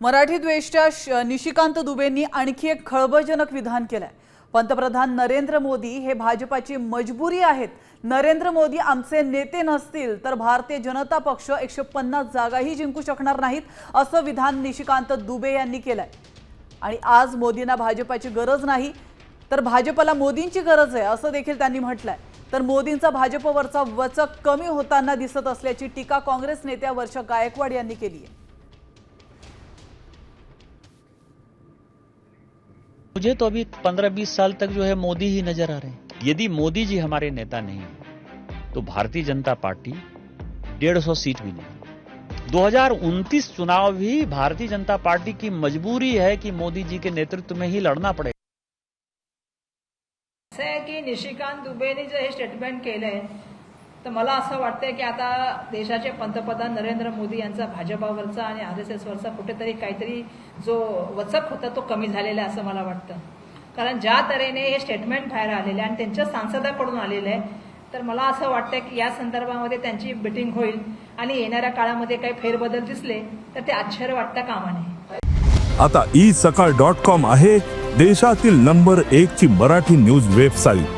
मराठी द्वेषच्या श- निशिकांत दुबेंनी आणखी एक खळबळजनक विधान केलंय. पंतप्रधान नरेंद्र मोदी हे भाजपाची मजबुरी आहेत. नरेंद्र मोदी आमचे नेते नसतील तर भारतीय जनता पक्ष एकशे पन्नास जागाही जिंकू शकणार नाहीत असं विधान निशिकांत दुबे यांनी केलंय. आणि आज मोदींना भाजपाची गरज नाही तर भाजपला मोदींची गरज आहे असं देखील त्यांनी म्हटलंय. तर मोदींचा भाजपवरचा वचक कमी होताना दिसत असल्याची टीका काँग्रेस नेत्या वर्षा गायकवाड यांनी केली आहे. मुझे तो अभी पंद्रह बीस साल तक जो है मोदी ही नज़र आ रहे हैं। यदि मोदी जी हमारे नेता नहीं है तो भारतीय जनता पार्टी डेढ़ सौ सीट भी नहीं 2029 चुनाव भी भारतीय जनता पार्टी की मजबूरी है कि मोदी जी के नेतृत्व में ही लड़ना पड़ेगा। असं आहे की निशिकांत दुबेने जे हे स्टेटमेंट केलंय तर मला असं वाटतंय की आता देशाचे पंतप्रधान नरेंद्र मोदी यांचा भाजपावरचा आणि आर एस एसवरचा कुठेतरी काहीतरी जो वचक होता तो कमी झालेला आहे असं मला वाटतं. कारण ज्या तऱ्हेने हे स्टेटमेंट बाहेर आलेले आहे आणि त्यांच्या सांसदाकडून आलेलं आहे तर मला असं वाटतं की या संदर्भामध्ये त्यांची मिटिंग होईल आणि येणाऱ्या काळामध्ये काही फेरबदल दिसले तर ते आश्चर्य वाटता कामा नये आता ई सकाळ डॉट कॉम आहे देशातील नंबर एक ची मराठी न्यूज वेबसाईट